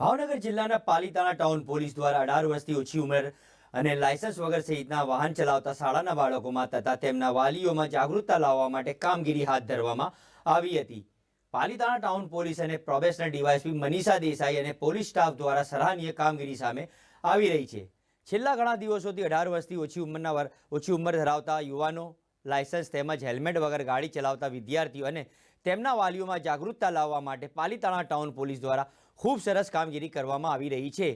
ભાવનગર જિલ્લાના Palitana town police દ્વારા અઢાર વર્ષથી ઓછી ઉંમર અને લાયસન્સ વગર સહિતના વાહન ચલાવતા શાળાના બાળકોમાં તથા તેમના વાલીઓમાં જાગૃતતા લાવવા માટે કામગીરી હાથ ધરવામાં આવી હતી. પાલીતાણા ટાઉન પોલીસ અને પ્રોબેશનર ડીવાયસપી મનીષા દેસાઈ અને પોલીસ સ્ટાફ દ્વારા સરાહનીય કામગીરી સામે આવી રહી છે. છેલ્લા ઘણા દિવસોથી અઢાર વર્ષથી ઓછી ઉંમરના ઓછી ઉંમર ધરાવતા યુવાનો લાયસન્સ તેમજ હેલ્મેટ વગર ગાડી ચલાવતા વિદ્યાર્થીઓ અને તેમના વાલીઓમાં જાગૃતતા લાવવા માટે પાલીતાણા ટાઉન પોલીસ દ્વારા ખૂબ સરસ કામગીરી કરવામાં આવી રહી છે.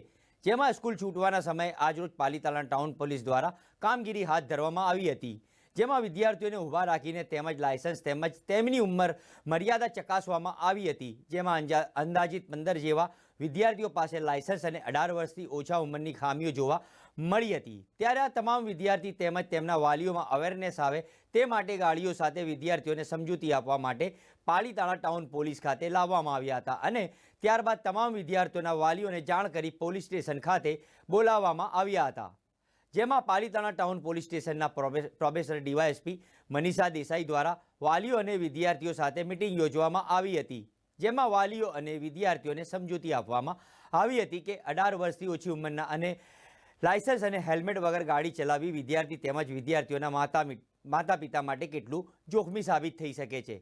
જેમાં સ્કૂલ છૂટવાના સમયે આજરોજ પાલીતાણા ટાઉન પોલીસ દ્વારા કામગીરી હાથ ધરવામાં આવી હતી. જેમાં વિદ્યાર્થીઓને ઊભા રાખીને તેમજ લાયસન્સ તેમજ તેમની ઉંમર મર્યાદા ચકાસવામાં આવી હતી. જેમાં અંદાજિત પંદર જેવા વિદ્યાર્થીઓ પાસે લાયસન્સ અને અઢાર વર્ષથી ઓછા ઉંમરની ખામીઓ જોવા મળી હતી. ત્યારે આ તમામ વિદ્યાર્થી તેમજ તેમના વાલીઓમાં અવેરનેસ આવે તે માટે ગાડીઓ સાથે વિદ્યાર્થીઓને સમજૂતી આપવા માટે પાલીતાણા ટાઉન પોલીસ ખાતે લાવવામાં આવ્યા હતા અને ત્યારબાદ તમામ વિદ્યાર્થીઓના વાલીઓને જાણ કરી પોલીસ સ્ટેશન ખાતે બોલાવવામાં આવ્યા હતા. જેમાં પાલીતાણા ટાઉન પોલીસ સ્ટેશનના પ્રોફેસર ડીવાયએસપી મનીષા દેસાઈ દ્વારા વાલીઓ અને વિદ્યાર્થીઓ સાથે મિટિંગ યોજવામાં આવી હતી. જેમાં વાલીઓ અને વિદ્યાર્થીઓને સમજૂતી આપવામાં આવી હતી કે અઢાર વર્ષથી ઓછી ઉંમરના અને લાયસન્સ અને હેલ્મેટ વગર ગાડી ચલાવવી વિદ્યાર્થી તેમજ વિદ્યાર્થીઓના માતા માતા પિતા માટે કેટલું જોખમી સાબિત થઈ શકે છે.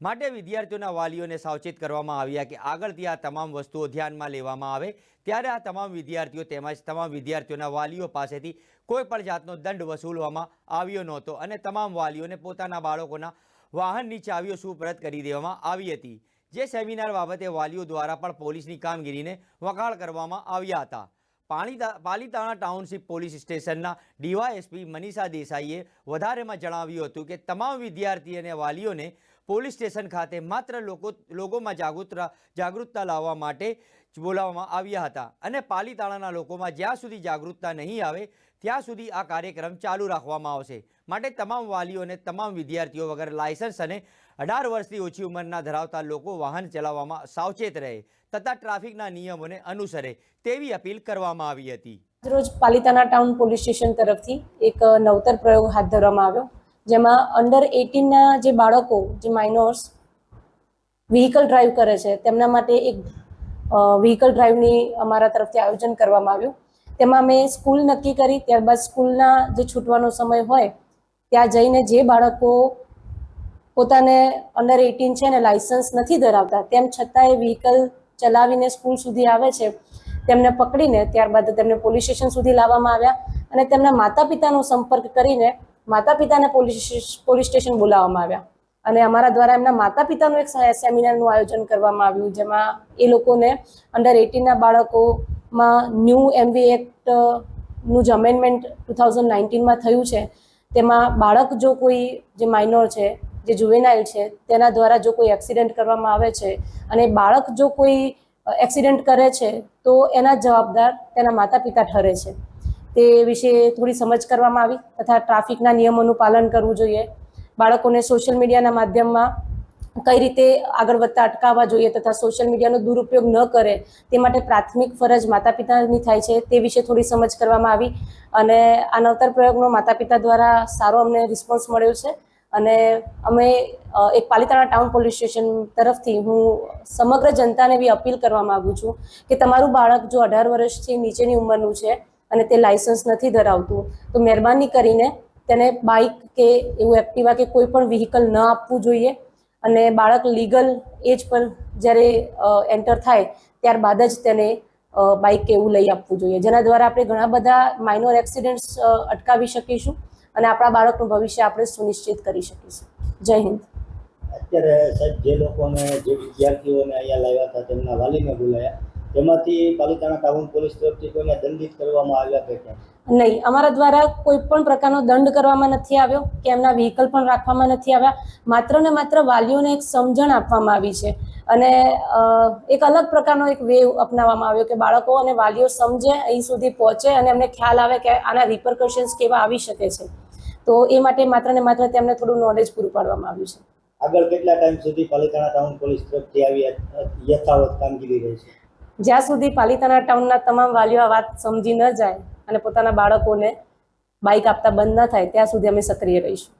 માટે વિદ્યાર્થીઓના વાલીઓને સાવચેત કરવામાં આવ્યા કે આગળથી આ તમામ વસ્તુઓ ધ્યાનમાં લેવામાં આવે, ત્યારે આ તમામ વિદ્યાર્થીઓ તેમજ તમામ વિદ્યાર્થીઓના વાલીઓ પાસેથી કોઈ પણ જાતનો દંડ વસૂલવામાં આવ્યો નહોતો અને તમામ વાલીઓને પોતાના બાળકોના વાહનની ચાવીઓ સુપરત કરી દેવામાં આવી હતી. જે સેમિનાર બાબતે વાલીઓ દ્વારા પણ પોલીસની કામગીરીને વખાણ કરવામાં આવ્યા હતા. પાણીતા પાલીતાણા ટાઉનશીપ પોલીસ સ્ટેશનના ડીવાયએસપી મનીષા દેસાઈએ વધારેમાં જણાવ્યું હતું કે તમામ વિદ્યાર્થી અને વાલીઓને પોલીસ સ્ટેશન ખાતે માત્ર લોકો લોકોમાં જાગૃત જાગૃતતા લાવવા માટે બોલાવવામાં આવ્યા હતા અને પાલીતાણાના લોકોમાં જ્યાં સુધી જાગૃતતા નહીં આવે, ત્યાં સુધી આ કાર્યક્રમ ચાલુ રાખવામાં આવશે. માટે તમામ વાલીઓ અને તમામ વિદ્યાર્થીઓ વગર લાયસન્સ અને અઢાર વર્ષથી ઓછી ઉંમરના ધરાવતા લોકો વાહન ચલાવવામાં સાવચેત રહે તથા ટ્રાફિકના નિયમોને અનુસરે તેવી અપીલ કરવામાં આવી હતી. રોજ પાલિતાના ટાઉન પોલીસ સ્ટેશન તરફથી એક નવતર પ્રયોગ હાથ ધરવામાં આવ્યો. જેમાં અંડર એટીનના જે બાળકો, જે માઇનોર્સ વ્હીકલ ડ્રાઈવ કરે છે, તેમના માટે એક વ્હીકલ ડ્રાઈવની અમારા તરફથી આયોજન કરવામાં આવ્યું. તેમાં મેં સ્કૂલ નક્કી કરી, ત્યારબાદ સ્કૂલના જે છૂટવાનો સમય હોય, ત્યાં જઈને જે બાળકો પોતાને અંડર એટીન છે ને લાયસન્સ નથી ધરાવતા, તેમ છતાં એ વ્હીકલ ચલાવીને સ્કૂલ સુધી આવે છે, તેમને પકડીને ત્યારબાદ તેમને પોલીસ સ્ટેશન સુધી લાવવામાં આવ્યા અને તેમના માતા પિતાનો સંપર્ક કરીને માતા પિતાને પોલીસ પોલીસ સ્ટેશન બોલાવવામાં આવ્યા. અને અમારા દ્વારા એમના માતા પિતાનું એક સેમિનારનું આયોજન કરવામાં આવ્યું, જેમાં એ લોકોને અંડર એટીનના બાળકોમાં ન્યૂ એમવી એક્ટનું જ અમેન્ડમેન્ટ ટુ થાઉઝન્ડ નાઇન્ટીનમાં થયું છે. તેમાં બાળક જો કોઈ, જે માઇનોર છે, જે જુવેનાઇલ છે, તેના દ્વારા જો કોઈ એક્સિડન્ટ કરવામાં આવે છે અને બાળક જો કોઈ એક્સિડન્ટ કરે છે, તો એના જવાબદાર તેના માતા પિતા ઠરે છે. તે વિશે થોડી સમજ કરવામાં આવી તથા ટ્રાફિકના નિયમોનું પાલન કરવું જોઈએ. બાળકોને સોશિયલ મીડિયાના માધ્યમમાં કઈ રીતે આગળ વધતા અટકાવવા જોઈએ તથા સોશિયલ મીડિયાનો દુરુપયોગ ન કરે તે માટે પ્રાથમિક ફરજ માતા પિતાની થાય છે તે વિશે થોડી સમજ કરવામાં આવી અને આ નવતર પ્રયોગનો માતા પિતા દ્વારા સારો અમને રિસ્પોન્સ મળ્યો છે. અને અમે એક પાલિતાણા ટાઉન પોલીસ સ્ટેશન તરફથી હું સમગ્ર જનતાને એવી અપીલ કરવા માગું છું કે તમારું બાળક જો અઢાર વર્ષથી નીચેની ઉંમરનું છે અને તે લાયસન્સ નથી ધરાવતું. તો મહેરબાની કરીને તેને બાઇક કે એવું એક્ટિવા કે કોઈ પણ વ્હીકલ ન આપવું જોઈએ. અને બાળક લીગલ એજ પર જ્યારે એન્ટર થાય, ત્યારબાદ જ તેને બાઇક કે એવું લઈ આપવું જોઈએ. જેના દ્વારા આપણે ઘણા બધા માઇનોર એક્સિડન્ટ્સ અટકાવી શકીશું અને આપણા બાળકનું ભવિષ્ય આપણે સુનિશ્ચિત કરી શકીશું. જય હિન્દ. અત્યારે સાહેબ જે લોકોને, જે વિદ્યાર્થીઓને અહીંયા લાવ્યા હતા, તેમના વાલીને બોલાયા. તેમાંથી પાલિતાણા ટાઉન પોલીસ તરફથી કોઈને દંડિત કરવામાં આવ્યા કે કેમ? નહીં અમારા દ્વારા કોઈ પણ પ્રકારનો દંડ કરવામાં નથી આવ્યો કે એમના વ્હીકલ પણ રાખવામાં નથી આવ્યા. માત્ર ને માત્ર વાલીઓને એક સમજણ આપવામાં આવી છે. અને એક અલગ પ્રકારનો એક વેવ અપનાવવામાં આવ્યો કે બાળકો અને વાલીઓ સમજે અહીં સુધી પહોંચે અને એમને ખ્યાલ આવે કે આના રિપરકશન્સ કેવા આવી શકે છે. તો એ માટે માત્ર ને માત્ર તેમને થોડું નોલેજ પૂરું પાડવામાં આવ્યું છે. આગળ કેટલા ટાઈમ સુધી પાલિતાણા ટાઉન પોલીસ તરફથી આવી યથાવત કામગીરી રહી છે જ્યાં સુધી પાલિતાણા ટાઉનના તમામ વાલીઓ આ વાત સમજી ન જાય અને પોતાના બાળકોને બાઇક આપતા બંધ ન થાય, ત્યાં સુધી અમે સક્રિય રહીશું.